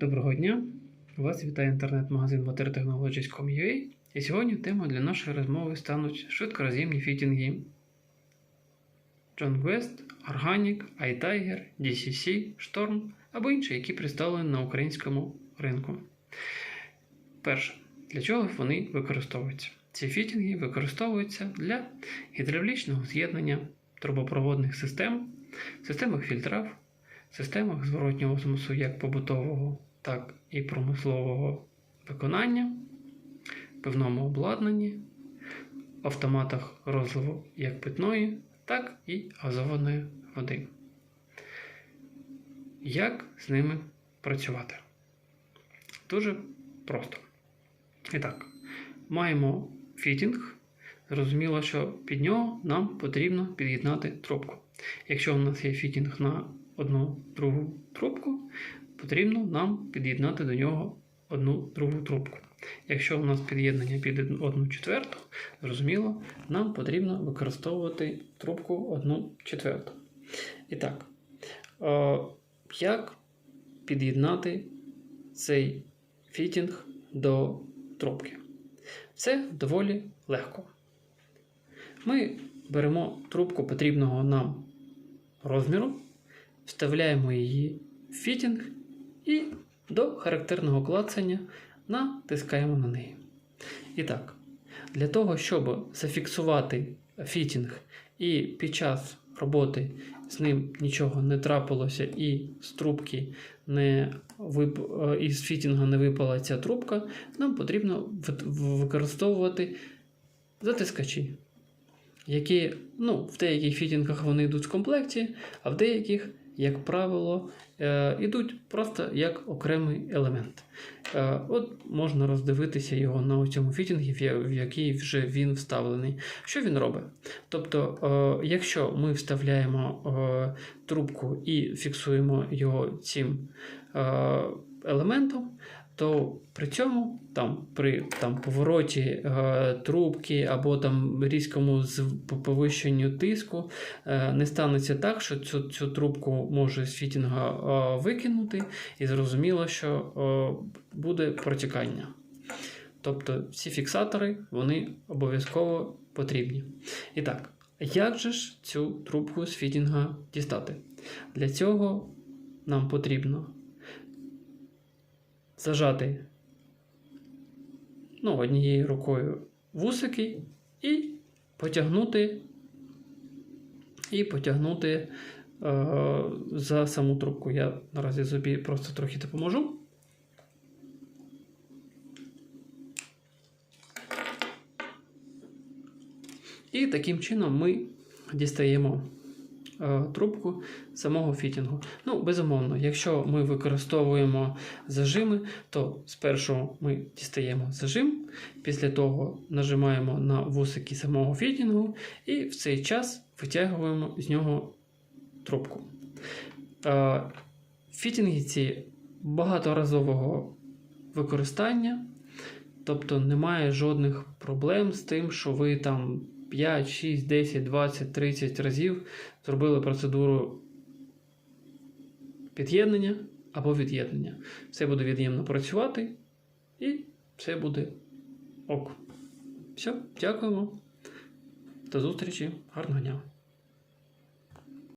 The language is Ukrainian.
Доброго дня! Вас вітає інтернет-магазин watertechnologies.com.ua і сьогодні тема для нашої розмови стануть швидкороз'ємні фітінги John Quest, Organic, iTiger, DCC, Storm або інші, які представлені на українському ринку. Перше, для чого вони використовуються? Ці фітінги використовуються для гідравлічного з'єднання трубопроводних систем, системах фільтрів, системах зворотнього осмосу як побутового, так і промислового виконання, пивному обладнанні, автоматах розливу як питної, так і газованої води. Як з ними працювати? Дуже просто. І так, маємо фітінг. Зрозуміло, що під нього нам потрібно під'єднати трубку. Якщо у нас є фітінг на одну другу трубку, потрібно нам під'єднати до нього одну другу трубку. Якщо у нас під'єднання під одну четверту, зрозуміло, нам потрібно використовувати трубку одну четверту. І так, е, як під'єднати цей фітінг до трубки? Це доволі легко. Ми беремо трубку потрібного нам розміру, вставляємо її в фітінг і до характерного клацання натискаємо на неї. І так, для того, щоб зафіксувати фітінг і під час роботи з ним нічого не трапилося, і з трубки не вип... із фітінга не випала ця трубка, нам потрібно використовувати затискачі які ну, в деяких фітінгах вони йдуть в комплекті, а в деяких, як правило, е, йдуть просто як окремий елемент. Е, от Можна роздивитися його на цьому фітінгі, в який вже він вставлений. Що він робить? Тобто, е, якщо ми вставляємо е, трубку і фіксуємо його цим е, елементом, то при цьому там, при там, повороті е, трубки або там різкому повищенню тиску е, не станеться так, що цю цю трубку може з фітінга е, викинути, і зрозуміло, що е, буде протікання. Тобто ці фіксатори вони обов'язково потрібні. І так, як же ж цю трубку з фітінга дістати? Для цього нам потрібно зажати ну, однією рукою вусики і потягнути і потягнути е, за саму трубку. Я наразі собі просто трохи допоможу. І таким чином ми дістаємо трубку самого фітінгу. Ну, безумовно, якщо ми використовуємо зажими, то спершу ми дістаємо зажим, після того нажимаємо на вусики самого фітінгу і в цей час витягуємо з нього трубку. Е, фітінги ці багаторазового використання, тобто немає жодних проблем з тим, що ви там 5, 6, 10, 20, 30 разів зробили процедуру під'єднання або від'єднання. Все буде від'ємно працювати і все буде ок. Все, дякуємо. До зустрічі, гарного дня!